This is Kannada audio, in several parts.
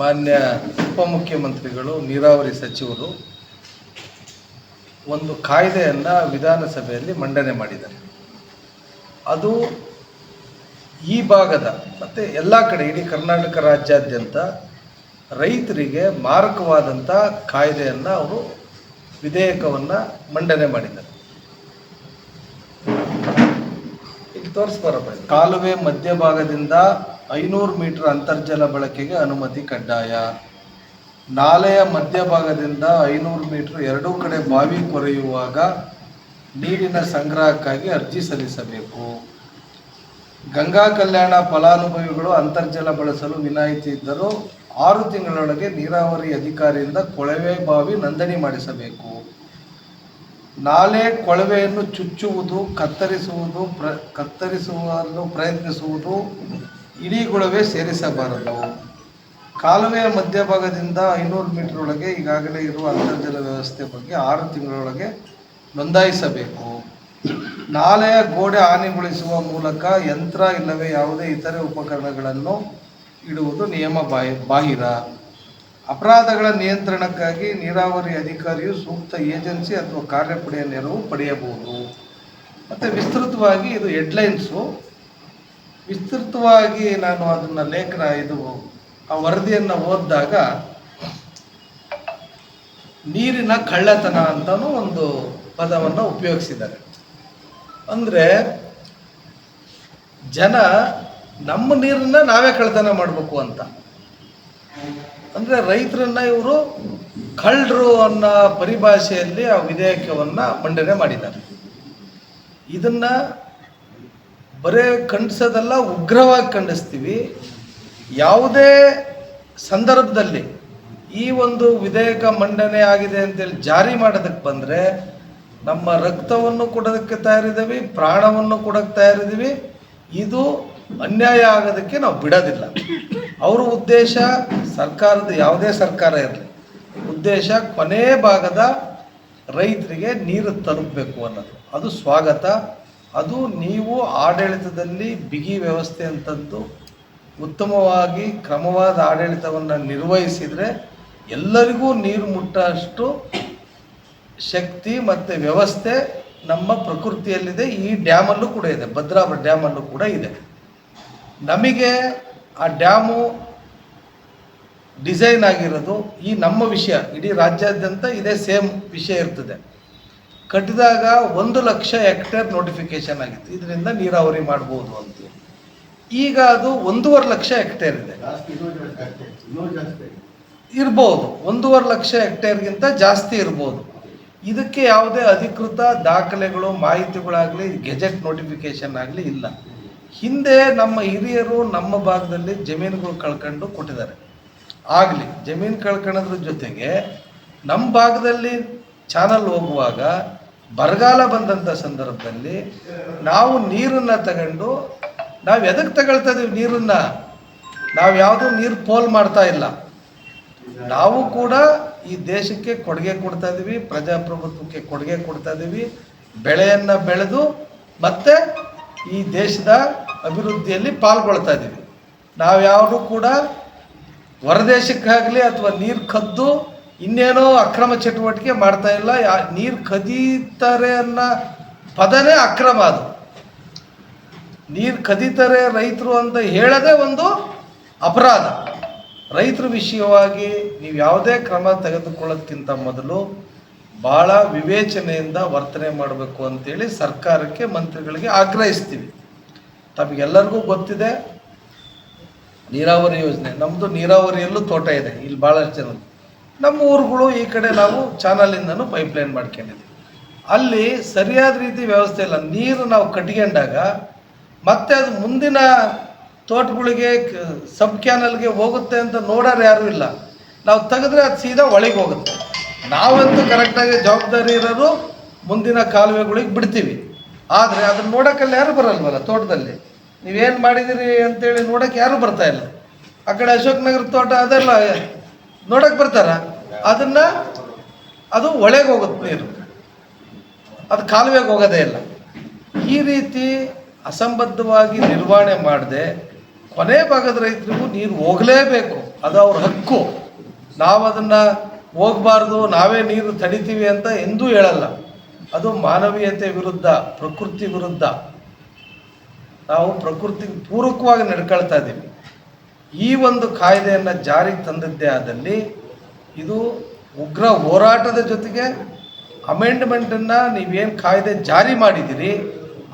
ಮಾನ್ಯ ಉಪಮುಖ್ಯಮಂತ್ರಿಗಳು, ನೀರಾವರಿ ಸಚಿವರು ಒಂದು ಕಾಯ್ದೆಯನ್ನು ವಿಧಾನಸಭೆಯಲ್ಲಿ ಮಂಡನೆ ಮಾಡಿದ್ದಾರೆ ಅದು ಈ ಭಾಗದ ಮತ್ತು ಎಲ್ಲ ಕಡೆ, ಇಡೀ ಕರ್ನಾಟಕ ರಾಜ್ಯಾದ್ಯಂತ ರೈತರಿಗೆ ಮಾರಕವಾದಂಥ ಕಾಯ್ದೆಯನ್ನು ಅವರು ವಿಧೇಯಕವನ್ನು ಮಂಡನೆ ಮಾಡಿದ್ದಾರೆ ಇದು. ಕಾಲುವೆ ಮಧ್ಯಭಾಗದಿಂದ ಐನೂರು ಮೀಟರ್ ಅಂತರ್ಜಲ ಬಳಕೆಗೆ ಅನುಮತಿ ಕಡ್ಡಾಯ. ನಾಲೆಯ ಮಧ್ಯಭಾಗದಿಂದ ಐನೂರು ಮೀಟರ್ ಎರಡೂ ಕಡೆ ಬಾವಿ ಕೊರೆಯುವಾಗ ನೀರಿನ ಸಂಗ್ರಹಕ್ಕಾಗಿ ಅರ್ಜಿ ಸಲ್ಲಿಸಬೇಕು. ಗಂಗಾ ಕಲ್ಯಾಣ ಫಲಾನುಭವಿಗಳು ಅಂತರ್ಜಲ ಬಳಸಲು ವಿನಾಯಿತಿ ಇದ್ದರೂ ಆರು ತಿಂಗಳೊಳಗೆ ನೀರಾವರಿ ಅಧಿಕಾರಿಯಿಂದ ಕೊಳವೆ ಬಾವಿ ನೋಂದಣಿ ಮಾಡಿಸಬೇಕು. ನಾಲೆ ಕೊಳವೆಯನ್ನು ಚುಚ್ಚುವುದು, ಕತ್ತರಿಸುವುದು ಪ್ರ, ಕತ್ತರಿಸುವಲು ಪ್ರಯತ್ನಿಸುವುದು ಇಡೀ ಕೊಳವೆ ಸೇರಿಸಬಾರದು. ಕಾಲುವೆಯ ಮಧ್ಯಭಾಗದಿಂದ ಐನೂರು ಮೀಟರ್ ಒಳಗೆ ಈಗಾಗಲೇ ಇರುವ ಅಂತರ್ಜಲ ವ್ಯವಸ್ಥೆ ಬಗ್ಗೆ ಆರು ತಿಂಗಳೊಳಗೆ ನೋಂದಾಯಿಸಬೇಕು. ನಾಲೆಯ ಗೋಡೆ ಹಾನಿಗೊಳಿಸುವ ಮೂಲಕ ಯಂತ್ರ ಇಲ್ಲವೇ ಯಾವುದೇ ಇತರೆ ಉಪಕರಣಗಳನ್ನು ಇಡುವುದು ನಿಯಮ ಬಾಹಿ, ಬಾಹಿರ. ಅಪರಾಧಗಳ ನಿಯಂತ್ರಣಕ್ಕಾಗಿ ನೀರಾವರಿ ಅಧಿಕಾರಿಯು ಸೂಕ್ತ ಏಜೆನ್ಸಿ ಅಥವಾ ಕಾರ್ಯಪಡೆಯ ನೆರವು ಪಡೆಯಬಹುದು. ಮತ್ತು ವಿಸ್ತೃತವಾಗಿ ಇದು ಹೆಡ್ಲೈನ್ಸು. ವಿಸ್ತೃತವಾಗಿ ನಾನು ಅದನ್ನು ಲೇಖನ ಇದು, ಆ ವರದಿಯನ್ನು ಓದಿದಾಗ, ನೀರಿನ ಕಳ್ಳತನ ಅಂತಲೂ ಒಂದು ಪದವನ್ನು ಉಪಯೋಗಿಸಿದ್ದಾರೆ. ಅಂದರೆ, ಜನ ನಮ್ಮ ನೀರನ್ನ ನಾವೇ ಕಳ್ಳತನ ಮಾಡಬೇಕು ಅಂತ. ಅಂದರೆ ರೈತರನ್ನ ಇವರು ಕಳ್ಳರು ಅನ್ನೋ ಪರಿಭಾಷೆಯಲ್ಲಿ ಆ ವಿಧೇಯಕವನ್ನು ಮಂಡನೆ ಮಾಡಿದ್ದಾರೆ. ಇದನ್ನ ಬರೇ ಖಂಡಿಸೋದಲ್ಲ, ಉಗ್ರವಾಗಿ ಖಂಡಿಸ್ತೀವಿ. ಯಾವುದೇ ಸಂದರ್ಭದಲ್ಲಿ ಈ ಒಂದು ವಿಧೇಯಕ ಮಂಡನೆ ಆಗಿದೆ ಅಂತೇಳಿ ಜಾರಿ ಮಾಡೋದಕ್ಕೆ ಬಂದರೆ ನಮ್ಮ ರಕ್ತವನ್ನು ಕೊಡೋದಕ್ಕೆ ತಯಾರಿದ್ದೀವಿ, ಪ್ರಾಣವನ್ನು ಕೊಡೋಕ್ಕೆ ತಯಾರಿದ್ದೀವಿ. ಇದು ಅನ್ಯಾಯ ಆಗೋದಕ್ಕೆ ನಾವು ಬಿಡೋದಿಲ್ಲ. ಅವರ ಉದ್ದೇಶ ಸರ್ಕಾರದ, ಯಾವುದೇ ಸರ್ಕಾರ ಇರಲಿ, ಉದ್ದೇಶ ಕೊನೆ ಭಾಗದ ರೈತರಿಗೆ ನೀರು ತಲುಪಬೇಕು ಅನ್ನೋದು. ಅದು ಸ್ವಾಗತ. ಅದು ನೀವು ಆಡಳಿತದಲ್ಲಿ ಬಿಗಿ ವ್ಯವಸ್ಥೆ ಅಂತದ್ದು ಉತ್ತಮವಾಗಿ ಕ್ರಮವಾದ ಆಡಳಿತವನ್ನು ನಿರ್ವಹಿಸಿದರೆ ಎಲ್ಲರಿಗೂ ನೀರು ಮುಟ್ಟಷ್ಟು ಶಕ್ತಿ ಮತ್ತು ವ್ಯವಸ್ಥೆ ನಮ್ಮ ಪ್ರಕೃತಿಯಲ್ಲಿದೆ. ಈ ಡ್ಯಾಮಲ್ಲೂ ಕೂಡ ಇದೆ. ಭದ್ರಾ ಡ್ಯಾಮಲ್ಲೂ ಕೂಡ ಇದೆ. ನಮಗೆ ಆ ಡ್ಯಾಮು ಡಿಸೈನ್ ಆಗಿರೋದು ಈ ನಮ್ಮ ವಿಷಯ. ಇಡೀ ರಾಜ್ಯಾದ್ಯಂತ ಇದೇ ಸೇಮ್ ವಿಷಯ ಇರ್ತದೆ. ಕಟ್ಟಿದಾಗ ಒಂದು ಲಕ್ಷ ಹೆಕ್ಟೇರ್ ನೋಟಿಫಿಕೇಶನ್ ಆಗಿತ್ತು. ಇದರಿಂದ ನೀರಾವರಿ ಮಾಡ್ಬೋದು ಅಂತ. ಈಗ ಅದು ಒಂದೂವರೆ ಲಕ್ಷ ಹೆಕ್ಟೇರ್ ಇದೆ. ಇರ್ಬೋದು. ಒಂದೂವರೆ ಲಕ್ಷ ಹೆಕ್ಟೇರ್ಗಿಂತ ಜಾಸ್ತಿ ಇರ್ಬೋದು. ಇದಕ್ಕೆ ಯಾವುದೇ ಅಧಿಕೃತ ದಾಖಲೆಗಳು ಮಾಹಿತಿಗಳಾಗಲಿ ಗೆಜೆಟ್ ನೋಟಿಫಿಕೇಶನ್ ಆಗಲಿ ಇಲ್ಲ. ಹಿಂದೆ ನಮ್ಮ ಹಿರಿಯರು ನಮ್ಮ ಭಾಗದಲ್ಲಿ ಜಮೀನುಗಳು ಕಳ್ಕೊಂಡು ಕೊಟ್ಟಿದ್ದಾರೆ. ಆಗಲಿ ಜಮೀನು ಕಳ್ಕೊಳ್ಳೋದ್ರ ಜೊತೆಗೆ ನಮ್ಮ ಭಾಗದಲ್ಲಿ ಚಾನಲ್ ಹೋಗುವಾಗ ಬರಗಾಲ ಬಂದಂಥ ಸಂದರ್ಭದಲ್ಲಿ ನಾವು ನೀರನ್ನು ತಗೊಂಡು ನಾವು ಎದಕ್ಕೆ ತಗೊಳ್ತಾ ಇದೀವಿ ನೀರನ್ನು? ನಾವು ಯಾವುದೂ ನೀರು ಪೋಲ್ ಮಾಡ್ತಾ ಇಲ್ಲ. ನಾವು ಕೂಡ ಈ ದೇಶಕ್ಕೆ ಕೊಡುಗೆ ಕೊಡ್ತಾ ಇದ್ದೀವಿ ಪ್ರಜಾಪ್ರಭುತ್ವಕ್ಕೆ ಕೊಡುಗೆ ಕೊಡ್ತಾ ಇದ್ದೀವಿ ಬೆಳೆಯನ್ನು ಬೆಳೆದು ಮತ್ತೆ ಈ ದೇಶದ ಅಭಿವೃದ್ಧಿಯಲ್ಲಿ ಪಾಲ್ಗೊಳ್ತಾ ಇದ್ದೀವಿ ನಾವು ಯಾವುದು ಕೂಡ ಹೊರದೇಶಕ್ಕಾಗಲಿ ಅಥವಾ ನೀರು ಕದ್ದು ಇನ್ನೇನೋ ಅಕ್ರಮ ಚಟುವಟಿಕೆ ಮಾಡ್ತಾ ಇಲ್ಲ. ನೀರು ಕದೀತಾರೆ ಅನ್ನೋ ಪದನೇ ಅಕ್ರಮ ಅದು. ನೀರು ಕದೀತಾರೆ ರೈತರು ಅಂತ ಹೇಳೋದೇ ಒಂದು ಅಪರಾಧ. ರೈತರ ವಿಷಯವಾಗಿ ನೀವು ಯಾವುದೇ ಕ್ರಮ ತೆಗೆದುಕೊಳ್ಳೋದಕ್ಕಿಂತ ಮೊದಲು ಭಾಳ ವಿವೇಚನೆಯಿಂದ ವರ್ತನೆ ಮಾಡಬೇಕು ಅಂತೇಳಿ ಸರ್ಕಾರಕ್ಕೆ ಮಂತ್ರಿಗಳಿಗೆ ಆಗ್ರಹಿಸ್ತೀವಿ. ತಮಗೆಲ್ಲರಿಗೂ ಗೊತ್ತಿದೆ, ನೀರಾವರಿ ಯೋಜನೆ. ನಮ್ಮದು ನೀರಾವರಿಯಲ್ಲೂ ತೋಟ ಇದೆ. ಇಲ್ಲಿ ಭಾಳಷ್ಟು ಜನ. ನಮ್ಮ ಊರುಗಳು ಈ ಕಡೆ ನಾವು ಚಾನಲಿಂದನೂ ಪೈಪ್ಲೈನ್ ಮಾಡ್ಕೊಂಡಿದ್ದೀವಿ. ಅಲ್ಲಿ ಸರಿಯಾದ ರೀತಿ ವ್ಯವಸ್ಥೆ ಇಲ್ಲ. ನೀರು ನಾವು ಕಟ್ಕೊಂಡಾಗ ಮತ್ತೆ ಅದು ಮುಂದಿನ ತೋಟಗಳಿಗೆ ಸಬ್ ಕ್ಯಾನಲ್ಗೆ ಹೋಗುತ್ತೆ ಅಂತ ನೋಡೋರು ಯಾರೂ ಇಲ್ಲ. ನಾವು ತೆಗೆದ್ರೆ ಅದು ಸೀದಾ ಒಳಗೆ ಹೋಗುತ್ತೆ. ನಾವಂತೂ ಕರೆಕ್ಟಾಗಿ ಜವಾಬ್ದಾರಿ ಇರೋರು ಮುಂದಿನ ಕಾಲುವೆಗಳಿಗೆ ಬಿಡ್ತೀವಿ. ಆದರೆ ಅದನ್ನು ನೋಡೋಕ್ಕಲ್ಲಿ ಯಾರು ಬರಲ್ವಲ್ಲ ತೋಟದಲ್ಲಿ? ನೀವೇನು ಮಾಡಿದಿರಿ ಅಂತೇಳಿ ನೋಡೋಕ್ಕೆ ಯಾರೂ ಬರ್ತಾ ಇಲ್ಲ. ಆ ಕಡೆ ಅಶೋಕ್ ನಗರ ತೋಟ ಅದೆಲ್ಲ ನೋಡೋಕ್ಕೆ ಬರ್ತಾರ? ಅದನ್ನ ಅದು ಒಳಗೆ ಹೋಗುತ್ತೆ ನೀರು. ಅದು ಕಾಲುವೆಗೆ ಹೋಗೋದೇ ಇಲ್ಲ. ಈ ರೀತಿ ಅಸಂಬದ್ಧವಾಗಿ ನಿರ್ವಹಣೆ ಮಾಡದೆ ಕೊನೆ ಭಾಗದ ರೈತರಿಗೂ ನೀರು ಹೋಗಲೇಬೇಕು. ಅದು ಅವ್ರ ಹಕ್ಕು. ನಾವು ಅದನ್ನು ಹೋಗಬಾರ್ದು, ನಾವೇ ನೀರು ತಡಿತೀವಿ ಅಂತ ಎಂದೂ ಹೇಳಲ್ಲ. ಅದು ಮಾನವೀಯತೆ ವಿರುದ್ಧ, ಪ್ರಕೃತಿ ವಿರುದ್ಧ. ನಾವು ಪ್ರಕೃತಿ ಪೂರಕವಾಗಿ ನಡ್ಕೊಳ್ತಾ ಇದ್ದೀವಿ. ಈ ಒಂದು ಕಾಯ್ದೆಯನ್ನು ಜಾರಿಗೆ ತಂದದ್ದೇ ಆದಲ್ಲಿ ಇದು ಉಗ್ರ ಹೋರಾಟದ ಜೊತೆಗೆ ಅಮೆಂಡ್ಮೆಂಟನ್ನು ನೀವೇನು ಕಾಯ್ದೆ ಜಾರಿ ಮಾಡಿದ್ದೀರಿ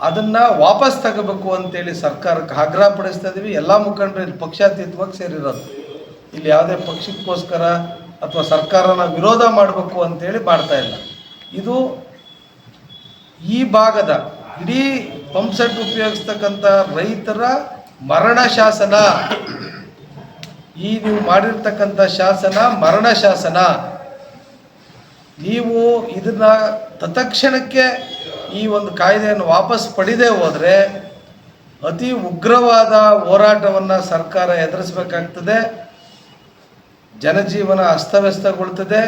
ಅದನ್ನು ವಾಪಸ್ ತಗೋಬೇಕು ಅಂತೇಳಿ ಸರ್ಕಾರಕ್ಕೆ ಆಗ್ರಹ ಪಡಿಸ್ತಾ ಇದ್ದೀವಿ ಎಲ್ಲ ಮುಖಂಡರು ಇಲ್ಲಿ ಪಕ್ಷಾತೀತವಾಗಿ ಸೇರಿರೋದು. ಇಲ್ಲಿ ಯಾವುದೇ ಪಕ್ಷಕ್ಕೋಸ್ಕರ ಅಥವಾ ಸರ್ಕಾರನ ವಿರೋಧ ಮಾಡಬೇಕು ಅಂತೇಳಿ ಮಾಡ್ತಾ ಇಲ್ಲ. ಇದು ಈ ಭಾಗದ ಇಡೀ ಪಂಪ್ಸೆಟ್ ಉಪಯೋಗಿಸ್ತಕ್ಕಂಥ ರೈತರ ಮರಣ ಶಾಸನ. ಈ ನೀವು ಮಾಡಿರ್ತಕ್ಕಂಥ ಶಾಸನ ಮರಣ ಶಾಸನ. ನೀವು ಇದನ್ನ ತತ್ಕ್ಷಣಕ್ಕೆ ಈ ಒಂದು ಕಾಯ್ದೆಯನ್ನು ವಾಪಸ್ ಪಡೆದೇ ಹೋದರೆ ಅತಿ ಉಗ್ರವಾದ ಹೋರಾಟವನ್ನು ಸರ್ಕಾರ ಎದುರಿಸಬೇಕಾಗ್ತದೆ. ಜನಜೀವನ ಅಸ್ತವ್ಯಸ್ತಗೊಳ್ತದೆ.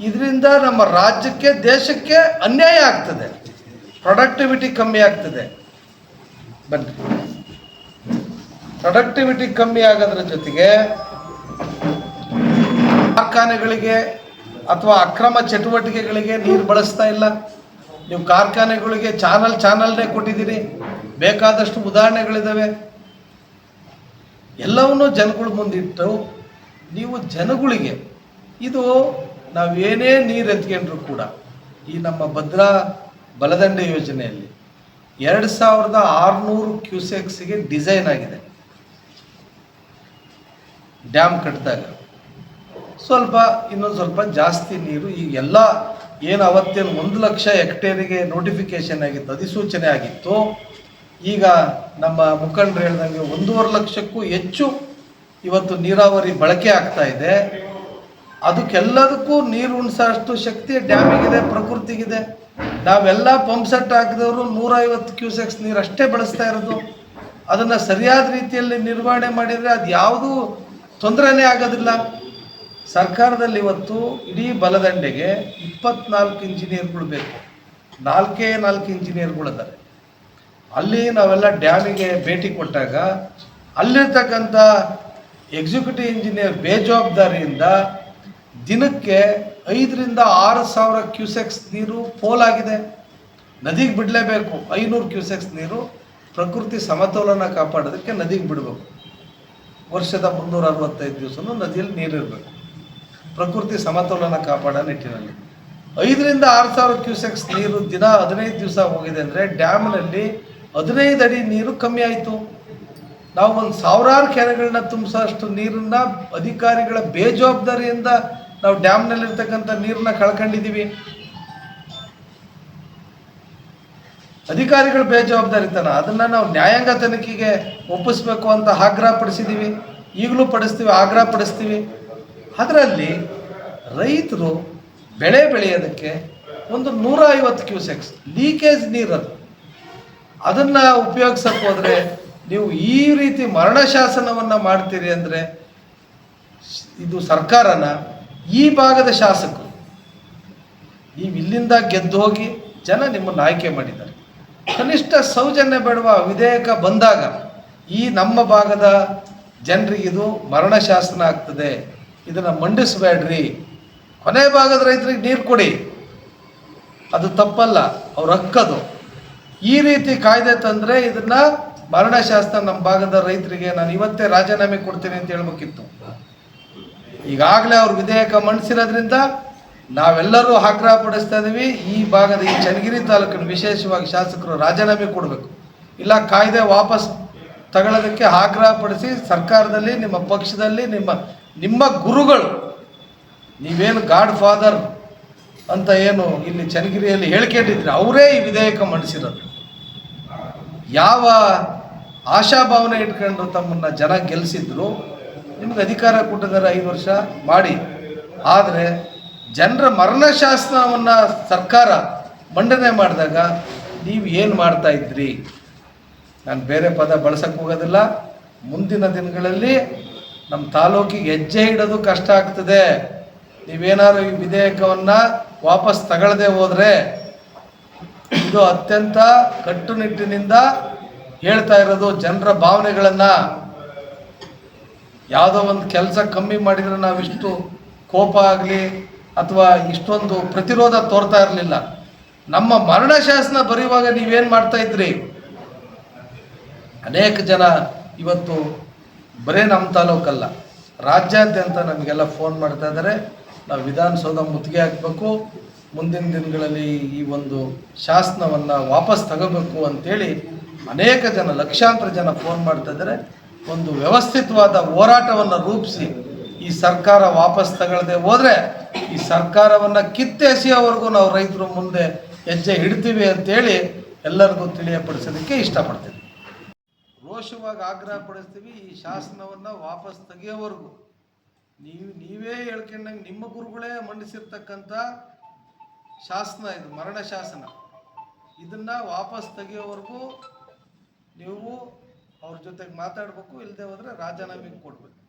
ಇದರಿಂದ ನಮ್ಮ ರಾಜ್ಯಕ್ಕೆ ದೇಶಕ್ಕೆ ಅನ್ಯಾಯ ಆಗ್ತದೆ. ಪ್ರೊಡಕ್ಟಿವಿಟಿ ಕಮ್ಮಿ ಆಗ್ತದೆ. ಬನ್ನಿ. ಪ್ರೊಡಕ್ಟಿವಿಟಿ ಕಮ್ಮಿ ಆಗೋದ್ರ ಜೊತೆಗೆ ಕಾರ್ಖಾನೆಗಳಿಗೆ ಅಥವಾ ಅಕ್ರಮ ಚಟುವಟಿಕೆಗಳಿಗೆ ನೀರು ಬಳಸ್ತಾ ಇಲ್ಲ. ನೀವು ಕಾರ್ಖಾನೆಗಳಿಗೆ ಚಾನಲ್ ಚಾನಲ್ನೇ ಕೊಟ್ಟಿದ್ದೀರಿ ಬೇಕಾದಷ್ಟು ಉದಾಹರಣೆಗಳಿದ್ದಾವೆ ಎಲ್ಲವನ್ನೂ ಜನಗಳ ಮುಂದಿಟ್ಟು ನೀವು ಜನಗಳಿಗೆ ಇದು ನಾವೇನೇ ನೀರು ಎತ್ಕೊಂಡ್ರು ಕೂಡ ಈ ನಮ್ಮ ಭದ್ರಾ ಬಲದಂಡೆ ಯೋಜನೆಯಲ್ಲಿ ಎರಡು ಸಾವಿರದ ಆರುನೂರು ಕ್ಯೂಸೆಕ್ಸ್ಗೆ ಡಿಸೈನ್ ಆಗಿದೆ. ಡ್ಯಾಮ್ ಕಟ್ಟಿದಾಗ ಸ್ವಲ್ಪ, ಇನ್ನೊಂದು ಸ್ವಲ್ಪ ಜಾಸ್ತಿ ನೀರು, ಈ ಎಲ್ಲ ಏನು ಅವತ್ತೇನು ಒಂದು ಲಕ್ಷ ಹೆಕ್ಟೇರಿಗೆ ನೋಟಿಫಿಕೇಶನ್ ಆಗಿತ್ತು, ಅಧಿಸೂಚನೆ ಆಗಿತ್ತು. ಈಗ ನಮ್ಮ ಮುಖಂಡರು ಹೇಳ್ದಂಗೆ ಒಂದೂವರೆ ಲಕ್ಷಕ್ಕೂ ಹೆಚ್ಚು ಇವತ್ತು ನೀರಾವರಿ ಬಳಕೆ ಆಗ್ತಾ ಇದೆ. ಅದಕ್ಕೆಲ್ಲದಕ್ಕೂ ನೀರು ಉಣಿಸೋಷ್ಟು ಶಕ್ತಿ ಡ್ಯಾಮಿಗಿದೆ, ಪ್ರಕೃತಿಗಿದೆ. ನಾವೆಲ್ಲ ಪಂಪ್ ಸೆಟ್ ಹಾಕಿದವರು ನೂರೈವತ್ತು ಕ್ಯೂಸೆಕ್ಸ್ ನೀರು ಅಷ್ಟೇ ಬಳಸ್ತಾ ಇರೋದು. ಅದನ್ನು ಸರಿಯಾದ ರೀತಿಯಲ್ಲಿ ನಿರ್ವಹಣೆ ಮಾಡಿದರೆ ಅದು ಯಾವುದೂ ತೊಂದರೆನೇ ಆಗೋದಿಲ್ಲ. ಸರ್ಕಾರದಲ್ಲಿ ಇವತ್ತು ಇಡೀ ಬಲದಂಡೆಗೆ ಇಪ್ಪತ್ನಾಲ್ಕು ಇಂಜಿನಿಯರ್ಗಳು ಬೇಕು. ನಾಲ್ಕೇ ನಾಲ್ಕು ಇಂಜಿನಿಯರ್ಗಳಿದ್ದಾರೆ ಅಲ್ಲಿ ನಾವೆಲ್ಲ ಡ್ಯಾಮಿಗೆ ಭೇಟಿ ಕೊಟ್ಟಾಗ ಅಲ್ಲಿರ್ತಕ್ಕಂಥ ಎಕ್ಸಿಕ್ಯೂಟಿವ್ ಇಂಜಿನಿಯರ್ ಬೇಜವಾಬ್ದಾರಿಯಿಂದ ದಿನಕ್ಕೆ ಐದರಿಂದ ಆರು ಸಾವಿರ ಕ್ಯೂಸೆಕ್ಸ್ ನೀರು ಪೋಲಾಗಿದೆ ನದಿಗೆ ಬಿಡಲೇಬೇಕು ಐನೂರು ಕ್ಯೂಸೆಕ್ಸ್ ನೀರು ಪ್ರಕೃತಿ ಸಮತೋಲನ ಕಾಪಾಡೋದಕ್ಕೆ ನದಿಗೆ ಬಿಡಬೇಕು. ವರ್ಷದ ಮುನ್ನೂರ ಅರವತ್ತೈದು ದಿವಸನೂ ನದಿಯಲ್ಲಿ ನೀರಿರಬೇಕು. ಪ್ರಕೃತಿ ಸಮತೋಲನ ಕಾಪಾಡೋ ನಿಟ್ಟಿನಲ್ಲಿ. ಐದರಿಂದ ಆರು ಸಾವಿರ ಕ್ಯೂಸೆಕ್ಸ್ ನೀರು ದಿನ ಹದಿನೈದು ದಿವಸ ಹೋಗಿದೆ ಅಂದರೆ ಡ್ಯಾಮ್ನಲ್ಲಿ ಹದಿನೈದು ಅಡಿ ನೀರು ಕಮ್ಮಿ ಆಯಿತು. ನಾವು ಒಂದು ಸಾವಿರಾರು ಕೆರೆಗಳನ್ನ ತುಂಬಿಸೋ ಅಷ್ಟು ನೀರನ್ನ ಅಧಿಕಾರಿಗಳ ಬೇಜವಾಬ್ದಾರಿಯಿಂದ ನಾವು ಡ್ಯಾಮ್ನಲ್ಲಿರ್ತಕ್ಕಂಥ ನೀರನ್ನ ಕಳ್ಕೊಂಡಿದ್ದೀವಿ. ಅಧಿಕಾರಿಗಳು ಬೇಜವಾಬ್ದಾರಿತನ ಅದನ್ನು ನಾವು ನ್ಯಾಯಾಂಗ ತನಿಖೆಗೆ ಒಪ್ಪಿಸ್ಬೇಕು ಅಂತ ಆಗ್ರಹ ಪಡಿಸಿದ್ದೀವಿ ಈಗಲೂ ಪಡಿಸ್ತೀವಿ ಆಗ್ರಹ ಪಡಿಸ್ತೀವಿ ಅದರಲ್ಲಿ ರೈತರು ಬೆಳೆ ಬೆಳೆಯೋದಕ್ಕೆ ಒಂದು ನೂರ ಐವತ್ತು ಕ್ಯೂಸೆಕ್ಸ್ ಲೀಕೇಜ್ ನೀರದು. ಅದನ್ನು ಉಪಯೋಗಿಸಕ್ಕೆ ಹೋದರೆ ನೀವು ಈ ರೀತಿ ಮರಣ ಶಾಸನವನ್ನು ಮಾಡ್ತೀರಿ ಅಂದರೆ ಇದು ಸರ್ಕಾರನ ಈ ಭಾಗದ ಶಾಸಕರು. ನೀವು ಇಲ್ಲಿಂದ ಗೆದ್ದು ಹೋಗಿ ಜನ ನಿಮ್ಮನ್ನು ಆಯ್ಕೆ ಮಾಡಿದ್ದಾರೆ. ಕನಿಷ್ಠ ಸೌಜನ್ಯ ಬೇಡುವ ವಿಧೇಯಕ ಬಂದಾಗ ಈ ನಮ್ಮ ಭಾಗದ ಜನರಿಗೆ ಇದು ಮರಣ ಶಾಸನ ಆಗ್ತದೆ. ಇದನ್ನು ಮಂಡಿಸಬೇಡ್ರಿ. ಕೊನೆ ಭಾಗದ ರೈತರಿಗೆ ನೀರು ಕೊಡಿ. ಅದು ತಪ್ಪಲ್ಲ, ಅವ್ರ ಹಕ್ಕದು ಈ ರೀತಿ ಕಾಯ್ದೆ ತಂದರೆ ಇದನ್ನು ಮರಣ ಶಾಸ್ತ್ರ ನಮ್ಮ ಭಾಗದ ರೈತರಿಗೆ ನಾನು ಇವತ್ತೇ ರಾಜೀನಾಮೆ ಕೊಡ್ತೀನಿ ಅಂತ ಹೇಳ್ಬೇಕಿತ್ತು. ಈಗಾಗಲೇ ಅವ್ರ ವಿಧೇಯಕ ಮಂಡಿಸಿರೋದ್ರಿಂದ ನಾವೆಲ್ಲರೂ ಆಗ್ರಹ ಪಡಿಸ್ತಾ ಇದ್ದೀವಿ ಈ ಭಾಗದ ಈ ಚನ್ನಗಿರಿ ತಾಲೂಕಿನ ವಿಶೇಷವಾಗಿ ಶಾಸಕರು ರಾಜೀನಾಮೆ ಕೊಡಬೇಕು. ಇಲ್ಲ ಕಾಯ್ದೆ ವಾಪಸ್ ತಗೊಳ್ಳೋದಕ್ಕೆ ಆಗ್ರಹ ಪಡಿಸಿ ಸರ್ಕಾರದಲ್ಲಿ, ನಿಮ್ಮ ಪಕ್ಷದಲ್ಲಿ, ನಿಮ್ಮ ನಿಮ್ಮ ಗುರುಗಳು, ನೀವೇನು ಗಾಡ್ ಫಾದರ್ ಅಂತ ಏನು ಇಲ್ಲಿ ಚನ್ನಗಿರಿಯಲ್ಲಿ ಹೇಳ್ಕೊಂಡಿದ್ರಿ ಅವರೇ ಈ ವಿಧೇಯಕ ಮಂಡಿಸಿರೋದು. ಯಾವ ಆಶಾಭಾವನೆ ಇಟ್ಕೊಂಡು ತಮ್ಮನ್ನ ಜನ ಗೆಲ್ಲಿಸಿದ್ರು ನಿಮ್ಗೆ ಅಧಿಕಾರ ಕೊಟ್ಟಿದ್ದಾರೆ ಐದು ವರ್ಷ ಮಾಡಿ. ಆದರೆ ಜನರ ಮರಣಶಾಸನವನ್ನು ಸರ್ಕಾರ ಮಂಡನೆ ಮಾಡಿದಾಗ ನೀವು ಏನು ಮಾಡ್ತಾ ಇದ್ರಿ? ನಾನು ಬೇರೆ ಪದ ಬಳಸಕ್ಕೆ ಹೋಗೋದಿಲ್ಲ. ಮುಂದಿನ ದಿನಗಳಲ್ಲಿ ನಮ್ಮ ತಾಲೂಕಿಗೆ ಹೆಜ್ಜೆ ಇಡೋದು ಕಷ್ಟ ಆಗ್ತದೆ. ನೀವೇನಾದ್ರು ಈ ವಿಧೇಯಕವನ್ನು ವಾಪಸ್ ತಗೊಳ್ಳದೆ ಹೋದರೆ ಇದು ಅತ್ಯಂತ ಕಟ್ಟುನಿಟ್ಟಿನಿಂದ ಹೇಳ್ತಾ ಇರೋದು ಜನರ ಭಾವನೆಗಳನ್ನು. ಯಾವುದೋ ಒಂದು ಕೆಲಸ ಕಮ್ಮಿ ಮಾಡಿದರೆ ನಾವಿಷ್ಟು ಕೋಪ ಆಗಲಿ ಅಥವಾ ಇಷ್ಟೊಂದು ಪ್ರತಿರೋಧ ತೋರ್ತಾ ಇರಲಿಲ್ಲ. ನಮ್ಮ ಮರಣ ಶಾಸನ ಬರೆಯುವಾಗ ನೀವೇನು ಮಾಡ್ತಾ ಇದ್ರಿ? ಅನೇಕ ಜನ ಇವತ್ತು ಬರೇ ನಮ್ಮ ತಾಲೂಕಲ್ಲ. ರಾಜ್ಯಾದ್ಯಂತ ನಮಗೆಲ್ಲ ಫೋನ್ ಮಾಡ್ತಾ ಇದ್ದಾರೆ ನಾವು ವಿಧಾನಸೌಧ ಮುತ್ತಿಗೆ ಹಾಕಬೇಕು. ಮುಂದಿನ ದಿನಗಳಲ್ಲಿ ಈ ಒಂದು ಶಾಸನವನ್ನು ವಾಪಸ್ ತಗೋಬೇಕು ಅಂತೇಳಿ ಅನೇಕ ಜನ, ಲಕ್ಷಾಂತರ ಜನ ಫೋನ್ ಮಾಡ್ತಾ ಇದ್ದಾರೆ ಒಂದು ವ್ಯವಸ್ಥಿತವಾದ ಹೋರಾಟವನ್ನು ರೂಪಿಸಿ ಈ ಸರ್ಕಾರ ವಾಪಸ್ ತಗೊಳ್ಳದೆ ಹೋದರೆ ಈ ಸರ್ಕಾರವನ್ನು ಕಿತ್ತೆಸೆಯೋವರೆಗೂ ನಾವು ರೈತರು ಮುಂದೆ ಹೆಜ್ಜೆ ಇಡ್ತೀವಿ ಅಂತೇಳಿ ಎಲ್ಲರಿಗೂ ತಿಳಿಯಪಡಿಸೋದಕ್ಕೆ ಇಷ್ಟಪಡ್ತೀನಿ. ರೋಷವಾಗಿ ಆಗ್ರಹ ಪಡಿಸ್ತೀವಿ ಈ ಶಾಸನವನ್ನು ವಾಪಸ್ ತೆಗೆಯೋವರೆಗೂ. ನೀವು, ನೀವೇ ಹೇಳ್ಕೊಂಡಂಗೆ ನಿಮ್ಮ ಗುರುಗಳೇ ಮಂಡಿಸಿರ್ತಕ್ಕಂಥ ಶಾಸನ ಇದು, ಮರಣ ಶಾಸನ. ಇದನ್ನು ವಾಪಸ್ ತೆಗೆಯೋವರೆಗೂ ನೀವು ಅವ್ರ ಜೊತೆಗೆ ಮಾತಾಡಬೇಕು ಇಲ್ಲದೆ ಹೋದರೆ ರಾಜೀನಾಮೆಗೆ ಕೊಡಬೇಕು.